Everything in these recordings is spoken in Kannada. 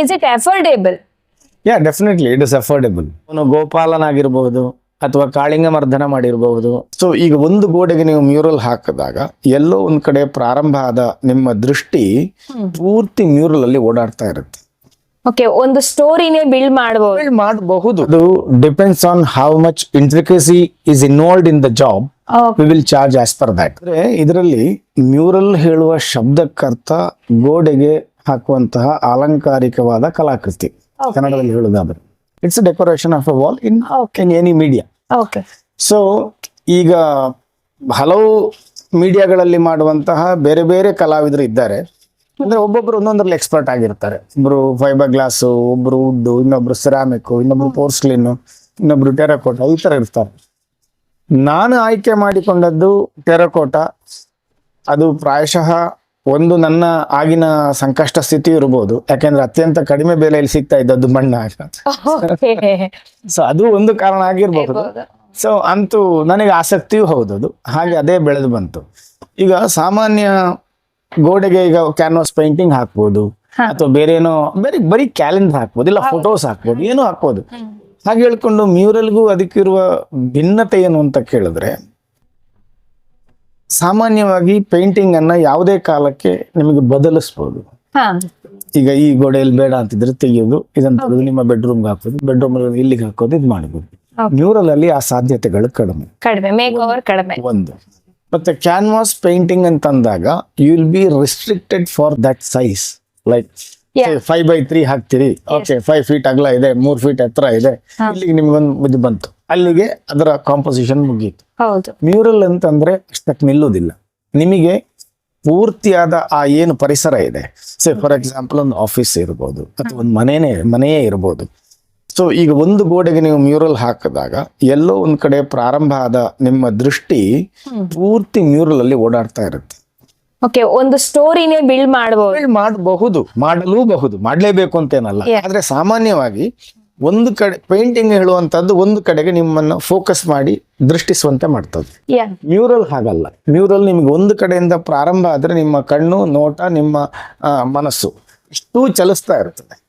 Is it affordable yeah definitely it is affordable ಅವನು ಗೋಪಾಲನಾಗಿರ್ಬಹುದು ಅಥವಾ ಕಾಳಿಂಗ ಮರ್ದನ ಮಾಡಿರಬಹುದು. ಸೊ ಈಗ ಒಂದು ಗೋಡೆಗೆ ನೀವು ಮ್ಯೂರಲ್ ಹಾಕಿದಾಗ ಎಲ್ಲೋ ಒಂದ್ ಕಡೆ ಪ್ರಾರಂಭ ಆದ ನಿಮ್ಮ ದೃಷ್ಟಿ ಪೂರ್ತಿ ಮ್ಯೂರಲ್ ಅಲ್ಲಿ ಓಡಾಡ್ತಾ ಇರುತ್ತೆ. ಓಕೆ ಒಂದು ಸ್ಟೋರಿನೇ ಬಿಲ್ಡ್ ಮಾಡಬಹುದು Build ಮಾಡಬಹುದು. ಅದು depends on how much intricacy is involved in the job we will charge as per that ಅಂದ್ರೆ ಇದರಲ್ಲಿ ಮ್ಯೂರಲ್ ಹೇಳುವ ಶಬ್ದಕ್ಕರ್ಥ ಗೋಡೆಗೆ ಹಾಕುವಂತಹ ಅಲಂಕಾರಿಕವಾದ ಕಲಾಕೃತಿ. ಕನ್ನಡದಲ್ಲಿ ಹೇಳುವುದಾದ್ರೆ. It's decoration of a wall in in any media okay so ಈಗ ಹಲವು ಮೀಡಿಯಾಗಳಲ್ಲಿ ಮಾಡುವಂತಹ ಬೇರೆ ಬೇರೆ ಕಲಾವಿದರು ಇದ್ದಾರೆ. ಅಂದ್ರೆ ಒಬ್ಬೊಬ್ರು ಒಂದೊಂದ್ರಲ್ಲಿ ಎಕ್ಸ್ಪರ್ಟ್ ಆಗಿರ್ತಾರೆ. ಒಬ್ರು ಫೈಬರ್ ಗ್ಲಾಸು ಒಬ್ರು ವುಡ್ ಇನ್ನೊಬ್ರು ಸಿರಾಮಿಕ್ ಇನ್ನೊಬ್ರು ಪೋರ್ಸ್ಲಿನ್ ಇನ್ನೊಬ್ರು ಟೆರಕೋಟ ಈ ತರ ಇರ್ತಾರೆ. ನಾನು ಆಯ್ಕೆ ಮಾಡಿಕೊಂಡದ್ದು ಟೆರಕೋಟ ಅದು ಪ್ರಾಯಶಃ ಒಂದು ನನ್ನ ಆಗಿನ ಸಂಕಷ್ಟ ಸ್ಥಿತಿ ಇರಬಹುದು ಯಾಕೆಂದ್ರೆ ಅತ್ಯಂತ ಕಡಿಮೆ ಬೆಲೆಯಲ್ಲಿ ಸಿಗ್ತಾ ಇದ್ದದ್ದು ಮಣ್ಣ ಸೊ ಅದು ಒಂದು ಕಾರಣ ಆಗಿರ್ಬಹುದು ಸೊ ಅಂತೂ ನನಗೆ ಆಸಕ್ತಿಯೂ ಹೌದು ಅದು ಹಾಗೆ ಅದೇ ಬೆಳೆದು ಬಂತು. ಈಗ ಸಾಮಾನ್ಯ ಗೋಡೆಗೆ ಈಗ ಕ್ಯಾನ್ವಾಸ್ ಪೇಂಟಿಂಗ್ ಹಾಕ್ಬೋದು. ಅಥವಾ ಬೇರೆ ಏನೋ ಬೇರೆ ಬರೀ ಕ್ಯಾಲೆಂಡರ್ ಹಾಕ್ಬೋದು. ಇಲ್ಲ ಫೋಟೋಸ್ ಹಾಕ್ಬೋದು. ಏನೋ ಹಾಕ್ಬೋದು. ಹಾಗೆ ಹೇಳ್ಕೊಂಡು ಮ್ಯೂರಲ್ಗೂ ಅದಕ್ಕಿರುವ ಭಿನ್ನತೆ ಏನು ಅಂತ ಕೇಳಿದ್ರೆ ಸಾಮಾನ್ಯವಾಗಿ ಪೇಂಟಿಂಗ್ ಅನ್ನ ಯಾವುದೇ ಕಾಲಕ್ಕೆ ನಿಮಗೆ ಬದಲಿಸ್ಬೋದು. ಈಗ ಈ ಗೋಡೆಯಲ್ಲಿ ಬೇಡ ಅಂತಿದ್ರೆ ತೆಗೆಯೋದು ಇದನ್ನ ತೆಗೆದು ನಿಮ್ಮ ಬೆಡ್ರೂಮ್ ಹಾಕೋದು ಬೆಡ್ರೂಮ್ ಇಲ್ಲಿಗೆ ಹಾಕೋದು ಇದು ಮಾಡಬಹುದು ನ್ಯೂರಲ್ ಮ್ಯೂರಲ್ ಅಲ್ಲಿ ಆ ಸಾಧ್ಯತೆಗಳು ಕಡಿಮೆ. ಕಡಿಮೆ ಒಂದು ಮತ್ತೆ ಕ್ಯಾನ್ವಾಸ್ ಪೇಂಟಿಂಗ್ ಅಂತಂದಾಗ you will be restricted for that size like. Five by three ಹಾಕ್ತೀರಿ. ಓಕೆ ಫೈವ್ ಫೀಟ್ ಅಗಲ ಇದೆ ಮೂರ್ ಫೀಟ್ ಎತ್ತರ ಇದೆ. ಇಲ್ಲಿಗೆ ನಿಮ್ಗೊಂದು ಇದು ಬಂತು. ಅಲ್ಲಿಗೆ ಅದರ ಕಾಂಪೋಸಿಷನ್ ಮುಗೀತು. ಹೌದು. ಮ್ಯೂರಲ್ ಅಂತಂದ್ರೆ ಅಷ್ಟಕ್ಕೆ ನಿಲ್ಲುವುದಿಲ್ಲ. ನಿಮಗೆ ಪೂರ್ತಿಯಾದ ಆ ಏನು ಪರಿಸರ ಇದೆ. ಸೇ ಫಾರ್ ಎಕ್ಸಾಂಪಲ್ ಒಂದು ಆಫೀಸ್ ಇರ್ಬೋದು ಅಥವಾ ಒಂದು ಮನೆನೇ ಮನೆಯೇ ಇರ್ಬೋದು. ಸೊ ಈಗ ಒಂದು ಗೋಡೆಗೆ ನೀವು ಮ್ಯೂರಲ್ ಹಾಕಿದಾಗ ಎಲ್ಲೋ ಒಂದ್ ಕಡೆ ಪ್ರಾರಂಭ ಆದ ನಿಮ್ಮ ದೃಷ್ಟಿ ಪೂರ್ತಿ ಮ್ಯೂರಲ್ ಅಲ್ಲಿ ಓಡಾಡ್ತಾ ಇರುತ್ತೆ. ಓಕೆ ಒಂದು ಸ್ಟೋರಿನೇ ಬಿಲ್ಡ್ ಮಾಡಬಹುದು ಮಾಡಬಹುದು ಮಾಡಲೂಬಹುದು ಮಾಡಲೇಬೇಕು ಅಂತೇನಲ್ಲ. ಆದ್ರೆ ಸಾಮಾನ್ಯವಾಗಿ ಒಂದು ಕಡೆ ಪೇಂಟಿಂಗ್ ಹೇಳುವಂತದ್ದು ಒಂದು ಕಡೆಗೆ ನಿಮ್ಮನ್ನ ಫೋಕಸ್ ಮಾಡಿ ದೃಷ್ಟಿಸುವಂತೆ ಮಾಡ್ತದೆ. ಮ್ಯೂರಲ್ ಹಾಗಲ್ಲ. ಮ್ಯೂರಲ್ ನಿಮ್ಗೆ ಒಂದು ಕಡೆಯಿಂದ ಪ್ರಾರಂಭ ಆದ್ರೆ ನಿಮ್ಮ ಕಣ್ಣು ನೋಟ ನಿಮ್ಮ ಮನಸ್ಸು ಇಷ್ಟು ಚಲಿಸ್ತಾ ಇರ್ತದೆ.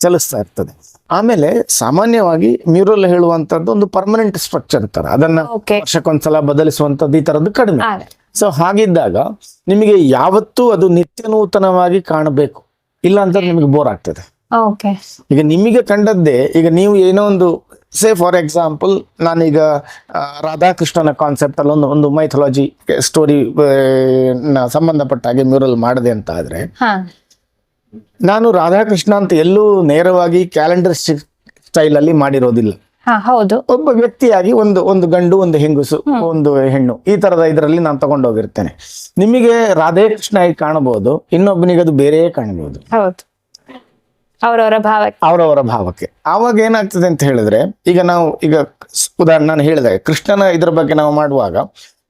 ಚಲಿಸ್ತಾ ಇರ್ತದೆ. ಆಮೇಲೆ ಸಾಮಾನ್ಯವಾಗಿ ಮ್ಯೂರಲ್ ಹೇಳುವಂತದ್ದು ಒಂದು ಪರ್ಮನೆಂಟ್ ಸ್ಟ್ರಕ್ಚರ್ ತರ. ಅದನ್ನ ವರ್ಷಕ್ಕೊಂದ್ಸಲ ಬದಲಿಸುವಂತದ್ದು ಈ ತರದ್ದು ಕಡಿಮೆ. ಸೊ ಹಾಗಿದ್ದಾಗ ನಿಮಗೆ ಯಾವತ್ತೂ ಅದು ನಿತ್ಯ ನೂತನವಾಗಿ ಕಾಣಬೇಕು. ಇಲ್ಲ ಅಂತ ನಿಮಗೆ ಬೋರ್ ಆಗ್ತದೆ. ಈಗ ನಿಮಗೆ ಕಂಡದ್ದೇ ಈಗ ನೀವು ಏನೋ ಒಂದು ಸೇ ಫಾರ್ ಎಕ್ಸಾಂಪಲ್ ನಾನೀಗ ರಾಧಾಕೃಷ್ಣನ ಕಾನ್ಸೆಪ್ಟ್ ಅಲ್ಲಿ ಒಂದು ಒಂದು ಮೈಥಾಲಜಿ ಸ್ಟೋರಿ ಸಂಬಂಧಪಟ್ಟ ಹಾಗೆ ಮ್ಯೂರಲ್ ಮಾಡಿದೆ ಅಂತ ಆದ್ರೆ ನಾನು ರಾಧಾಕೃಷ್ಣ ಅಂತ ಎಲ್ಲೂ ನೇರವಾಗಿ ಕ್ಯಾಲೆಂಡರ್ ಸ್ಟೈಲ್ ಅಲ್ಲಿ ಮಾಡಿರೋದಿಲ್ಲ. ಹೌದು. ಒಬ್ಬ ವ್ಯಕ್ತಿಯಾಗಿ ಒಂದು ಒಂದು ಗಂಡು ಒಂದು ಹೆಂಗಸು ಒಂದು ಹೆಣ್ಣು ಈ ತರದ ಇದರಲ್ಲಿ ನಾನು ತಗೊಂಡೋಗಿರ್ತೇನೆ. ನಿಮಗೆ ರಾಧೇ ಕೃಷ್ಣ ಕಾಣಬಹುದು ಇನ್ನೊಬ್ಬನಿಗೆ ಅದು ಬೇರೆಯೇ ಕಾಣಬಹುದು ಹೌದು. ಅವರವರ ಭಾವಕ್ಕೆ. ಅವರವರ ಭಾವಕ್ಕೆ. ಆವಾಗ ಏನಾಗ್ತದೆ ಅಂತ ಹೇಳಿದ್ರೆ ಈಗ ನಾವು ಈಗ ಉದಾಹರಣೆ ನಾನು ಹೇಳಿದೆ ಕೃಷ್ಣನ ಇದ್ರ ಬಗ್ಗೆ ನಾವು ಮಾಡುವಾಗ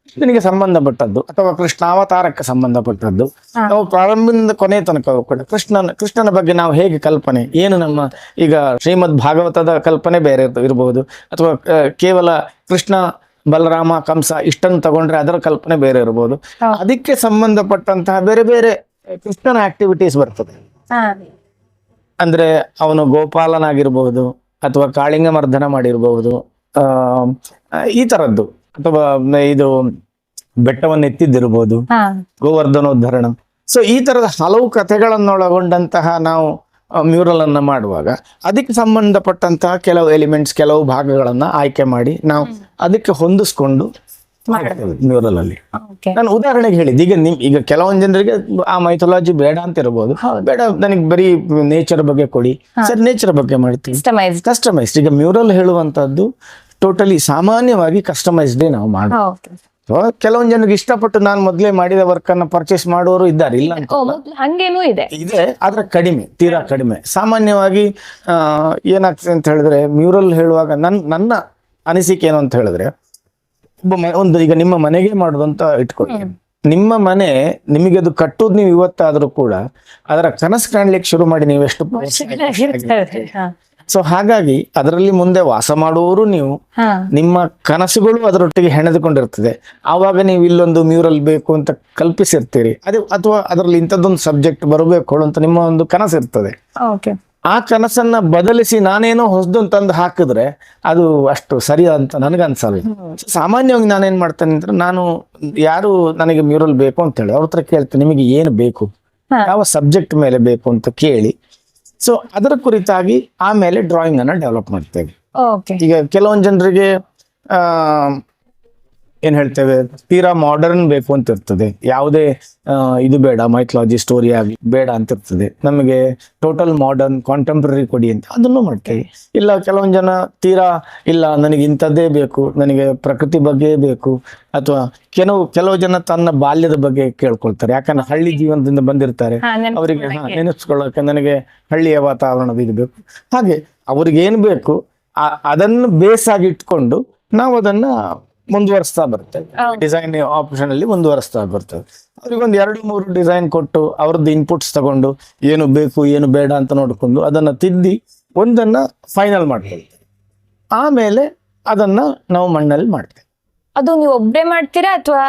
ಕೃಷ್ಣನಿಗೆ ಸಂಬಂಧಪಟ್ಟದ್ದು ಅಥವಾ ಕೃಷ್ಣ ಅವತಾರಕ್ಕೆ ಸಂಬಂಧಪಟ್ಟದ್ದು ನಾವು ಪ್ರಾರಂಭದಿಂದ ಕೊನೆ ತನಕ ಕೂಡ ಕೃಷ್ಣನ ಕೃಷ್ಣನ ಬಗ್ಗೆ ನಾವು ಹೇಗೆ ಕಲ್ಪನೆ ಏನು ನಮ್ಮ ಈಗ ಶ್ರೀಮದ್ ಭಾಗವತದ ಕಲ್ಪನೆ ಬೇರೆ ಇರಬಹುದು ಅಥವಾ ಕೇವಲ ಕೃಷ್ಣ ಬಲರಾಮ ಕಂಸ ಇಷ್ಟನ್ನು ತಗೊಂಡ್ರೆ ಅದರ ಕಲ್ಪನೆ ಬೇರೆ ಇರಬಹುದು ಹೌದು. ಅದಕ್ಕೆ ಸಂಬಂಧಪಟ್ಟಂತಹ ಬೇರೆ ಬೇರೆ ಕೃಷ್ಣನ ಆಕ್ಟಿವಿಟೀಸ್ ಬರ್ತದೆ. ಅಂದ್ರೆ ಅವನು ಗೋಪಾಲನಾಗಿರ್ಬಹುದು ಅಥವಾ ಕಾಳಿಂಗ ಮರ್ದನ ಮಾಡಿರ್ಬಹುದು ಆ ಈ ತರದ್ದು. ಅಥವಾ ಇದು ಬೆಟ್ಟವನ್ನು ಎತ್ತಿದ್ದಿರಬಹುದು ಗೋವರ್ಧನೋದ್ಧರಣ. ಸೊ ಈ ತರದ ಹಲವು ಕಥೆಗಳನ್ನೊಳಗೊಂಡಂತಹ ನಾವು ಮ್ಯೂರಲ್ ಅನ್ನ ಮಾಡುವಾಗ ಅದಕ್ಕೆ ಸಂಬಂಧಪಟ್ಟಂತಹ ಕೆಲವು ಎಲಿಮೆಂಟ್ಸ್ ಕೆಲವು ಭಾಗಗಳನ್ನ ಆಯ್ಕೆ ಮಾಡಿ ನಾವು ಅದಕ್ಕೆ ಹೊಂದಿಸ್ಕೊಂಡು ಮ್ಯೂರಲ್ ಅಲ್ಲಿ ನಾನು ಉದಾಹರಣೆಗೆ ಹೇಳಿದ್ದು ಈಗ ನಿಮ್ ಈಗ ಕೆಲವೊಂದ್ ಜನರಿಗೆ ಆ ಮೈಥಾಲಜಿ ಬೇಡ ಅಂತ ಇರಬಹುದು ಬೇಡ ನನಗೆ ಬರೀ ನೇಚರ್ ಬಗ್ಗೆ ಕೊಡಿ. ಸರ್ ನೇಚರ್ ಬಗ್ಗೆ ಮಾಡ್ತೀವಿ ಕಸ್ಟಮೈಸ್ ಕಸ್ಟಮೈಸ್ಡ್ ಈಗ ಮ್ಯೂರಲ್ ಹೇಳುವಂತದ್ದು ಟೋಟಲಿ ಸಾಮಾನ್ಯವಾಗಿ ಕಸ್ಟಮೈಸ್ಡೇ ನಾವು ಮಾಡೋದು. ಕೆಲವೊಂದ್ ಜನಕ್ಕೆ ಜನರಿಗೆ ಇಷ್ಟಪಟ್ಟು ನಾನು ಮೊದಲೇ ಮಾಡಿದ ವರ್ಕ್ ಅನ್ನ ಪರ್ಚೇಸ್ ಮಾಡುವವರು ಇದ್ದಾರೆ ಇಲ್ಲ ಹಂಗೇನೂ ಇದೆ. ಇದೆ ಆದ್ರೆ ಕಡಿಮೆ ತೀರಾ ಕಡಿಮೆ. ಸಾಮಾನ್ಯವಾಗಿ ಏನಾಗ್ತದೆ ಅಂತ ಹೇಳಿದ್ರೆ ಮ್ಯೂರಲ್ ಹೇಳುವಾಗ ನನ್ ನನ್ನ ಅನಿಸಿಕೆ ಏನು ಅಂತ ಹೇಳಿದ್ರೆ ಒಬ್ಬ ಒಂದು ಈಗ ನಿಮ್ಮ ಮನೆಗೆ ಮಾಡೋದಂತ ಅಂತ ಇಟ್ಕೊಳ್ಳಿ. ನಿಮ್ಮ ಮನೆ ನಿಮಗೆ ಅದು ಕಟ್ಟೋದು ನೀವು ಇವತ್ತಾದ್ರೂ ಕೂಡ ಅದರ ಕನಸು ಕಾಣ್ಲಿಕ್ಕೆ ಶುರು ಮಾಡಿ ನೀವು ಎಷ್ಟು ವರ್ಷಗಳಾಗಿರ್ತದೆ ಹಾ. ಸೊ ಹಾಗಾಗಿ ಅದರಲ್ಲಿ ಮುಂದೆ ವಾಸ ಮಾಡುವವರು ನೀವು. ನಿಮ್ಮ ಕನಸುಗಳು ಅದರೊಟ್ಟಿಗೆ ಹೆಣೆದುಕೊಂಡಿರ್ತದೆ. ಆವಾಗ ನೀವು ಇಲ್ಲೊಂದು ಮ್ಯೂರಲ್ ಬೇಕು ಅಂತ ಕಲ್ಪಿಸಿರ್ತೀರಿ. ಅದೇ ಅಥವಾ ಅದರಲ್ಲಿ ಇಂಥದ್ದೊಂದು ಸಬ್ಜೆಕ್ಟ್ ಬರಬೇಕು ಅಂತ ನಿಮ್ಮ ಒಂದು ಕನಸಿರ್ತದೆ. ಆ ಕನಸನ್ನ ಬದಲಿಸಿ ನಾನೇನೋ ಹೊಸದನ್ನು ತಂದು ಹಾಕಿದ್ರೆ ಅದು ಅಷ್ಟು ಸರಿ ಅಂತ ನನಗನ್ಸಲ್ಲ. ಸಾಮಾನ್ಯವಾಗಿ ನಾನೇನ್ ಮಾಡ್ತೇನೆ ಅಂದ್ರೆ ನಾನು ಯಾರು ನನಗೆ ಮ್ಯೂರಲ್ ಬೇಕು ಅಂತ ಹೇಳಿ ಅವ್ರ ಹತ್ರ ಕೇಳ್ತೇನೆ ನಿಮಗೆ ಏನು ಬೇಕು? ಯಾವ ಸಬ್ಜೆಕ್ಟ್ ಮೇಲೆ ಬೇಕು? ಅಂತ ಕೇಳಿ. ಸೊ ಅದರ ಕುರಿತಾಗಿ ಆಮೇಲೆ ಡ್ರಾಯಿಂಗ್ ಅನ್ನ ಡೆವಲಪ್ ಮಾಡ್ತೇವೆ. ಈಗ ಕೆಲವೊಂದು ಜನರಿಗೆ ಆ ಏನ್ ಹೇಳ್ತೇವೆ? ತೀರಾ ಮಾಡರ್ನ್ ಬೇಕು ಅಂತ ಇರ್ತದೆ. ಯಾವುದೇ ಇದು ಬೇಡ ಮೈಥಾಲಜಿ ಸ್ಟೋರಿ ಆಗಲಿ ಬೇಡ ಅಂತ ಇರ್ತದೆ. ನಮಗೆ ಟೋಟಲ್ ಮಾಡರ್ನ್ ಕಾಂಟೆಂಪ್ರರಿ ಕೊಡಿ ಅಂತ ಅದನ್ನು ಮಾಡ್ತೇವೆ. ಇಲ್ಲ ಕೆಲವೊಂದು ಜನ ತೀರಾ ಇಲ್ಲ ನನಗೆ ಇಂಥದ್ದೇ ಬೇಕು ನನಗೆ ಪ್ರಕೃತಿ ಬಗ್ಗೆ ಬೇಕು ಅಥವಾ ಕೆಲವು ಕೆಲವು ಜನ ತನ್ನ ಬಾಲ್ಯದ ಬಗ್ಗೆ ಕೇಳ್ಕೊಳ್ತಾರೆ. ಯಾಕಂದ್ರೆ ಹಳ್ಳಿ ಜೀವನದಿಂದ ಬಂದಿರ್ತಾರೆ. ಅವರಿಗೆ ನೆನೆಸ್ಕೊಳ್ಳೋಕೆ ನನಗೆ ಹಳ್ಳಿಯ ವಾತಾವರಣದ ಇದು ಬೇಕು. ಹಾಗೆ ಅವ್ರಿಗೆ ಏನ್ ಬೇಕು ಅದನ್ನು ಬೇಸ್ ಆಗಿ ಇಟ್ಕೊಂಡು ನಾವು ಅದನ್ನ ಮುಂದುವರಿಸ್ತಾ ಬರ್ತದೆ. ಡಿಸೈನ್ ಆಪ್ಷನ್ ಅಲ್ಲಿ ಮುಂದುವರಿಸ್ತಾ ಬರ್ತೇವೆ ಅವ್ರಿಗೊಂದು ಎರಡು ಮೂರು ಡಿಸೈನ್ ಕೊಟ್ಟು ಅವ್ರದ್ದು ಇನ್ಪುಟ್ಸ್ ತಗೊಂಡು ಏನು ಬೇಕು ಏನು ಬೇಡ ಅಂತ ನೋಡ್ಕೊಂಡು ಅದನ್ನ ತಿದ್ದಿ ಒಂದನ್ನ ಫೈನಲ್ ಮಾಡ್ತೇವೆ ಆಮೇಲೆ ಅದನ್ನ ನಾವು ಮಣ್ಣಲ್ಲಿ ಮಾಡ್ತೇವೆ. ಅದು ನೀವು ಒಬ್ರೇ ಮಾಡ್ತೀರಾ ಅಥವಾ?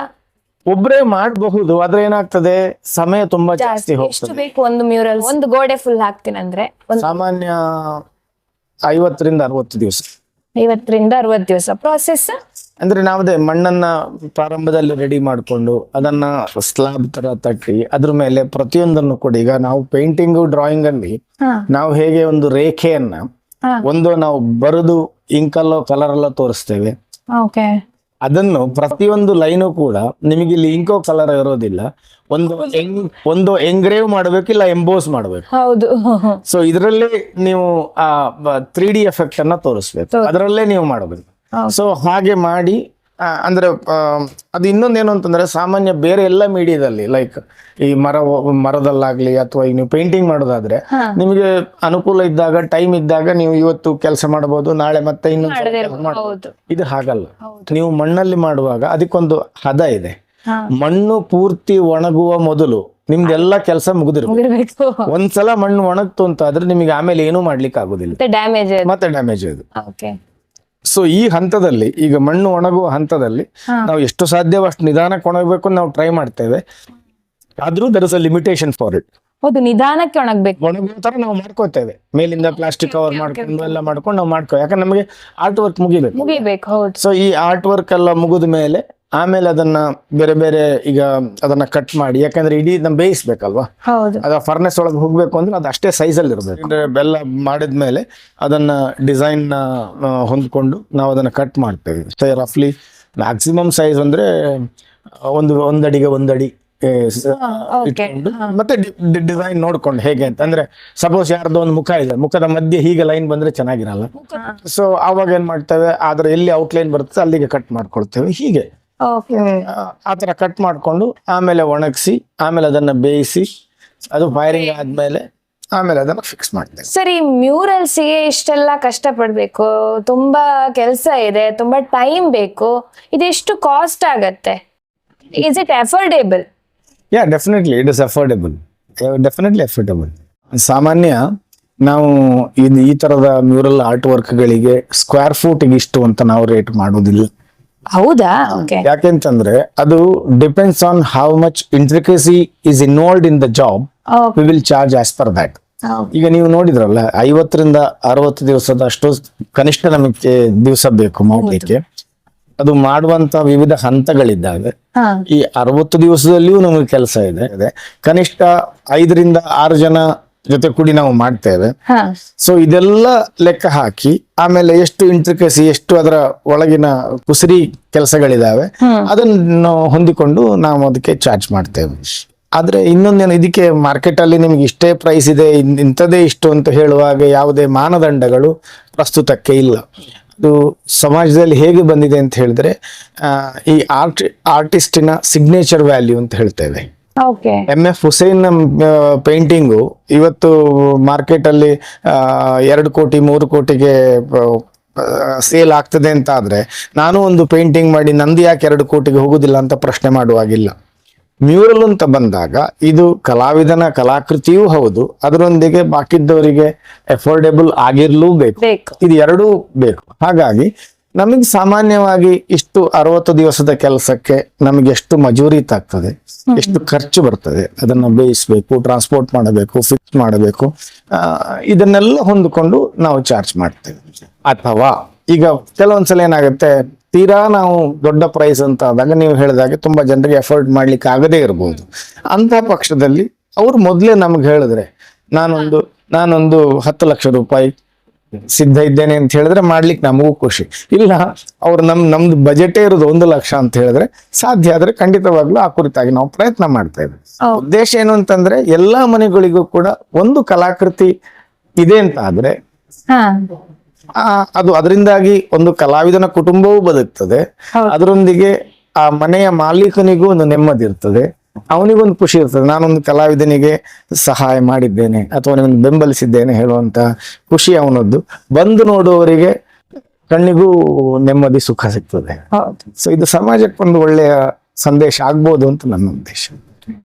ಒಬ್ಬರೇ ಮಾಡಬಹುದು ಆದ್ರೆ ಏನಾಗ್ತದೆ? ಸಮಯ ತುಂಬಾ ಜಾಸ್ತಿ ಎಷ್ಟು ಹೋಗ್ತದೆ. ಬೇಕು ಒಂದು ಮ್ಯೂರಲ್ ಒಂದು ಗೋಡೆ ಫುಲ್ ಹಾಕ್ತೀನಂದ್ರೆ ಒಂದು ಸಾಮಾನ್ಯ ಐವತ್ತರಿಂದ ಅರವತ್ತು ದಿವಸ. ಐವತ್ತರಿಂದ ಅರವತ್ತು ದಿವಸ. ಪ್ರಾಸೆಸ್ ಅಂದ್ರೆ ನಾವದೇ ಮಣ್ಣನ್ನ ಪ್ರಾರಂಭದಲ್ಲಿ ರೆಡಿ ಮಾಡಿಕೊಂಡು ಅದನ್ನ ಸ್ಲಾಬ್ ತರ ತಟ್ಟಿ ಅದ್ರ ಮೇಲೆ ಪ್ರತಿಯೊಂದನ್ನು ಕೂಡ ಈಗ ನಾವು ಪೇಂಟಿಂಗ್ ಡ್ರಾಯಿಂಗ್ ಅಲ್ಲಿ ನಾವು ಹೇಗೆ ಒಂದು ರೇಖೆಯನ್ನ ಒಂದು ನಾವು ಬರೆದು ಇಂಕಲ್ಲೋ ಕಲರ್ ಅಲ್ಲೋ ತೋರಿಸ್ತೇವೆ. ಅದನ್ನು ಪ್ರತಿಯೊಂದು ಲೈನು ಕೂಡ ನಿಮಗೆ ಇಲ್ಲಿ ಇಂಕೋ ಕಲರ್ ಇರೋದಿಲ್ಲ. ಒಂದು ಒಂದು ಎಂಗ್ರೇವ್ ಮಾಡಬೇಕಿಲ್ಲ ಎಂಬೋಸ್ ಮಾಡಬೇಕು. ಹೌದು. ಸೊ ಇದರಲ್ಲೇ ನೀವು ಆ ತ್ರೀ ಡಿ ಎಫೆಕ್ಟ್ ಅನ್ನ ತೋರಿಸ್ಬೇಕು. ಅದರಲ್ಲೇ ನೀವು ಮಾಡಬೇಕು. ಸೊ ಹಾಗೆ ಮಾಡಿ ಅಂದ್ರೆ ಅದು ಇನ್ನೊಂದೇನು ಅಂತಂದ್ರೆ ಸಾಮಾನ್ಯ ಬೇರೆ ಎಲ್ಲ ಮೀಡಿಯಾದಲ್ಲಿ ಲೈಕ್ ಈ ಮರ ಮರದಲ್ಲಾಗ್ಲಿ ಅಥವಾ ಈಗ ನೀವು ಪೇಂಟಿಂಗ್ ಮಾಡೋದಾದ್ರೆ. ನಿಮಗೆ ಅನುಕೂಲ ಇದ್ದಾಗ ಟೈಮ್ ಇದ್ದಾಗ ನೀವು ಇವತ್ತು ಕೆಲಸ ಮಾಡಬಹುದು ನಾಳೆ ಮತ್ತೆ ಇನ್ನೊಂದು ಇದು ಹಾಗಲ್ಲ. ನೀವು ಮಣ್ಣಲ್ಲಿ ಮಾಡುವಾಗ ಅದಕ್ಕೊಂದು ಹದ ಇದೆ. ಮಣ್ಣು ಪೂರ್ತಿ ಒಣಗುವ ಮೊದಲು ನಿಮ್ದೆಲ್ಲ ಕೆಲಸ ಮುಗಿದಿರ್ಬೇಕು. ಒಂದ್ಸಲ ಮಣ್ಣು ಒಣಗ್ತು ಅಂತ ಆದ್ರೆ ನಿಮಗೆ ಆಮೇಲೆ ಏನು ಮಾಡ್ಲಿಕ್ಕೆ ಆಗುದಿಲ್ಲ ಮತ್ತೆ ಡ್ಯಾಮೇಜ್ ಅದು ಓಕೆ ಸೊ ಈ ಹಂತದಲ್ಲಿ ಈಗ ಮಣ್ಣು ಒಣಗುವ ಹಂತದಲ್ಲಿ ನಾವು ಎಷ್ಟು ಸಾಧ್ಯವೋ ಅಷ್ಟು ನಿಧಾನಕ್ಕೆ ಒಣಗಬೇಕು ನಾವು ಟ್ರೈ ಮಾಡ್ತೇವೆ ಆದ್ರೂ there is a limitation for it ಹೌದು ನಿಧಾನಕ್ಕೆ ಒಣಗ್ಬೇಕು. ಒಣಗುವ ತರ ನಾವು ಮಾಡ್ಕೋತೇವೆ ಮೇಲಿಂದ ಪ್ಲಾಸ್ಟಿಕ್ ಕವರ್ ಮಾಡ್ಕೊಂಡು ಎಲ್ಲ ಮಾಡ್ಕೊಂಡು ನಾವು ಮಾಡ್ಕೋ ಯಾಕಂದ್ರೆ ನಮಗೆ ಆರ್ಟ್ ವರ್ಕ್ ಮುಗಿಬೇಕು. ಮುಗಿಬೇಕು ಹೌದು. ಸೊ ಈ ಆರ್ಟ್ ವರ್ಕ್ ಎಲ್ಲ ಮುಗಿದ ಮೇಲೆ ಆಮೇಲೆ ಅದನ್ನ ಬೇರೆ ಬೇರೆ ಈಗ ಅದನ್ನ ಕಟ್ ಮಾಡಿ ಯಾಕಂದ್ರೆ ಇಡೀ ನಮ್ಮ ಬೇಯಿಸ್ಬೇಕಲ್ವಾ? ಹೌದು. ಅದ ಫರ್ನೆಸ್ ಒಳಗೆ ಹೋಗ್ಬೇಕು ಅಂದ್ರೆ ಅದು ಅಷ್ಟೇ ಅಲ್ಲಿ ಇರಬೇಕು. ಅಂದ್ರೆ ಬೆಲ್ಲ ಮಾಡಿದ್ಮೇಲೆ ಅದನ್ನ ಡಿಸೈನ್ ಹೊಂದ್ಕೊಂಡು ನಾವು ಅದನ್ನ ಕಟ್ ಮಾಡ್ತೇವೆ. ರಫ್ಲಿ ಮ್ಯಾಕ್ಸಿಮಮ್ ಸೈಜ್ ಅಂದ್ರೆ ಒಂದು ಒಂದಡಿಗೆ ಒಂದಡಿ ಇಟ್ಕೊಂಡು ಮತ್ತೆ ಡಿಸೈನ್ ನೋಡ್ಕೊಂಡು ಹೇಗೆ ಅಂತ. ಅಂದ್ರೆ ಸಪೋಸ್ ಯಾರ್ದೋ ಒಂದು ಮುಖ ಇದೆ ಮುಖದ ಮಧ್ಯೆ ಹೀಗೆ ಲೈನ್ ಬಂದ್ರೆ ಚೆನ್ನಾಗಿರಲ್ಲ. ಸೊ ಆವಾಗ ಏನ್ ಮಾಡ್ತೇವೆ? ಆದ್ರೆ ಎಲ್ಲಿ ಔಟ್ಲೈನ್ ಬರುತ್ತೆ ಅಲ್ಲಿಗೆ ಕಟ್ ಮಾಡ್ಕೊಳ್ತೇವೆ. ಹೀಗೆ. ಆ- ಆ ಥರ ಕಟ್ ಮಾಡಿಕೊಂಡು ಆಮೇಲೆ ಒಣಗಿಸಿ ಆಮೇಲೆ ಅದನ್ನ ಬೇಯಿಸಿ ಅದು ಫೈರಿಂಗ್ ಆದ್ಮೇಲೆ ಆಮೇಲೆ ಅದನ್ನ ಫಿಕ್ಸ್ ಮಾಡ್ತೇವೆ ಸರಿ ಮ್ಯೂರಲ್ಸ್ಗೆ ಇಷ್ಟೆಲ್ಲ ಕಷ್ಟ ಪಡ್ಬೇಕು ತುಂಬಾ ಕೆಲಸ ಇದೆ ತುಂಬಾ ಟೈಮ್ ಬೇಕು ಇದೆಷ್ಟು ಕಾಸ್ಟ್ ಆಗತ್ತೆ? Is it affordable yeah definitely it is affordable definitely affordable ಸಾಮಾನ್ಯ ನಾವು ಇದು ಈ ತರದ ಮ್ಯೂರಲ್ ಆರ್ಟ್ ವರ್ಕ್ಗಳಿಗೆ ಸ್ಕ್ವೇರ್ ಫೂಟ್ ಇಷ್ಟು ಅಂತ ನಾವು ರೇಟ್ ಮಾಡೋದಿಲ್ಲ ಹೌದಾ? ಯಾಕೆಂತಂದ್ರೆ ಅದು depends on how much intricacy is involved in the job we will charge as per that ಈಗ ನೀವು ನೋಡಿದ್ರಲ್ಲ ಐವತ್ತರಿಂದ ಅರವತ್ತು ದಿವಸದ ಅಷ್ಟು ಕನಿಷ್ಠ ನಮಗೆ ದಿವಸ ಬೇಕು ಮಾಡಲಿಕ್ಕೆ ಅದು ಮಾಡುವಂತ ವಿವಿಧ ಹಂತಗಳಿದ್ದಾವೆ. ಈ ಅರವತ್ತು ದಿವಸದಲ್ಲಿಯೂ ನಮಗೆ ಕೆಲಸ ಇದೆ ಇದೆ. ಕನಿಷ್ಠ ಐದರಿಂದ ಆರು ಜನ ಜೊತೆ ಕೂಡಿ ನಾವು ಮಾಡ್ತೇವೆ. ಸೊ ಇದೆಲ್ಲ ಲೆಕ್ಕ ಹಾಕಿ ಆಮೇಲೆ ಎಷ್ಟು ಇಂಟ್ರಿಕಸಿ ಎಷ್ಟು ಅದರ ಒಳಗಿನ ಕುಸರಿ ಕೆಲಸಗಳಿದಾವೆ ಅದನ್ನು ಹೊಂದಿಕೊಂಡು ನಾವು ಅದಕ್ಕೆ ಚಾರ್ಜ್ ಮಾಡ್ತೇವೆ. ಆದ್ರೆ ಇನ್ನೊಂದೇನು ಇದಕ್ಕೆ ಮಾರ್ಕೆಟ್ ಅಲ್ಲಿ ನಿಮ್ಗೆ ಇಷ್ಟೇ ಪ್ರೈಸ್ ಇದೆ ಇಂಥದ್ದೇ ಇಂಥದೇ ಇಷ್ಟು ಅಂತ ಹೇಳುವಾಗ ಯಾವುದೇ ಮಾನದಂಡಗಳು ಪ್ರಸ್ತುತಕ್ಕೆ ಇಲ್ಲ. ಅದು ಸಮಾಜದಲ್ಲಿ ಹೇಗೆ ಬಂದಿದೆ ಅಂತ ಹೇಳಿದ್ರೆ ಈ ಆರ್ಟ್ ಆರ್ಟಿಸ್ಟಿನ ಸಿಗ್ನೇಚರ್ ವ್ಯಾಲ್ಯೂ ಅಂತ ಹೇಳ್ತೇವೆ. ಎಂ ಎಫ್ ಹುಸೇನ್ ಪೇಂಟಿಂಗು ಇವತ್ತು ಮಾರ್ಕೆಟ್ ಅಲ್ಲಿ ಎರಡು ಕೋಟಿ ಮೂರು ಕೋಟಿಗೆ ಸೇಲ್ ಆಗ್ತದೆ ಅಂತ ಆದ್ರೆ ನಾನು ಒಂದು ಪೇಂಟಿಂಗ್ ಮಾಡಿ ನಂದು ಯಾಕೆ ಎರಡು ಕೋಟಿಗೆ ಹೋಗುದಿಲ್ಲ ಅಂತ ಪ್ರಶ್ನೆ ಮಾಡುವಾಗಿಲ್ಲ. ಮ್ಯೂರಲ್ ಅಂತ ಬಂದಾಗ ಇದು ಕಲಾವಿದನ ಕಲಾಕೃತಿಯೂ ಹೌದು ಅದರೊಂದಿಗೆ ಬಾಕಿದ್ದವರಿಗೆ ಅಫೋರ್ಡೆಬಲ್ ಆಗಿರ್ಲೂ ಬೇಕು. ಇದು ಎರಡೂ ಬೇಕು. ಹಾಗಾಗಿ ನಮಗೆ ಸಾಮಾನ್ಯವಾಗಿ ಇಷ್ಟು ಅರವತ್ತು ದಿವಸದ ಕೆಲಸಕ್ಕೆ ನಮಗೆ ಎಷ್ಟು ಮಜೂರಿ ತಾಗ್ತದೆ ಎಷ್ಟು ಖರ್ಚು ಬರ್ತದೆ ಅದನ್ನ ಬೇಯಿಸ್ಬೇಕು ಟ್ರಾನ್ಸ್ಪೋರ್ಟ್ ಮಾಡಬೇಕು ಫಿಕ್ಸ್ ಮಾಡಬೇಕು ಆ, ಇದನ್ನೆಲ್ಲ ಹೊಂದಿಕೊಂಡು ನಾವು ಚಾರ್ಜ್ ಮಾಡ್ತೇವೆ. ಅಥವಾ ಈಗ ಕೆಲವೊಂದ್ಸಲ ಏನಾಗುತ್ತೆ ತೀರಾ ನಾವು ದೊಡ್ಡ ಪ್ರೈಸ್ ಅಂತ ಆದಾಗ ನೀವು ಹೇಳಿದಾಗೆ ತುಂಬಾ ಜನರಿಗೆ ಎಫರ್ಟ್ ಮಾಡ್ಲಿಕ್ಕೆ ಆಗದೇ ಇರಬಹುದು ಅಂತ ಪಕ್ಷದಲ್ಲಿ ಅವ್ರು ಮೊದಲೇ ನಮ್ಗೆ ಹೇಳಿದ್ರೆ ನಾನೊಂದು ನಾನೊಂದು ಹತ್ತು ಲಕ್ಷ ರೂಪಾಯಿ ಸಿದ್ಧ ಇದ್ದೇನೆ ಅಂತ ಹೇಳಿದ್ರೆ ಮಾಡ್ಲಿಕ್ಕೆ ನಮಗೂ ಖುಷಿ. ಇಲ್ಲ ಅವ್ರು ನಮ್ ನಮ್ದು ಬಜೆಟೇ ಇರೋದು ಒಂದು ಲಕ್ಷ ಅಂತ ಹೇಳಿದ್ರೆ ಸಾಧ್ಯ ಆದ್ರೆ ಖಂಡಿತವಾಗ್ಲೂ ಆ ಕುರಿತಾಗಿ ನಾವು ಪ್ರಯತ್ನ ಮಾಡ್ತಾ ಇದ್ವಿ ಉದ್ದೇಶ ಏನು ಅಂತಂದ್ರೆ ಎಲ್ಲಾ ಮನೆಗಳಿಗೂ ಕೂಡ ಒಂದು ಕಲಾಕೃತಿ ಇದೆ ಅಂತ ಆದ್ರೆ ಹಾ. ಆ, ಅದು ಅದರಿಂದಾಗಿ ಒಂದು ಕಲಾವಿದನ ಕುಟುಂಬವೂ ಬದುಕ್ತದೆ. ಅದರೊಂದಿಗೆ ಆ ಮನೆಯ ಮಾಲೀಕನಿಗೂ ಒಂದು ನೆಮ್ಮದಿ ಇರ್ತದೆ. ಅವನಿಗೊಂದು ಖುಷಿ ಇರ್ತದೆ. ನಾನೊಂದು ಕಲಾವಿದನಿಗೆ ಸಹಾಯ ಮಾಡಿದ್ದೇನೆ ಅಥವಾ ಅವನಿಗೊಂದು ಬೆಂಬಲಿಸಿದ್ದೇನೆ ಹೇಳುವಂತ ಖುಷಿ ಅವನದ್ದು. ಬಂದು ನೋಡುವವರಿಗೆ ಕಣ್ಣಿಗೂ ನೆಮ್ಮದಿ ಸುಖ ಸಿಗ್ತದೆ. ಸೊ ಇದು ಸಮಾಜಕ್ಕೊಂದು ಒಳ್ಳೆಯ ಸಂದೇಶ ಆಗ್ಬೋದು ಅಂತ ನನ್ನ ಉದ್ದೇಶ.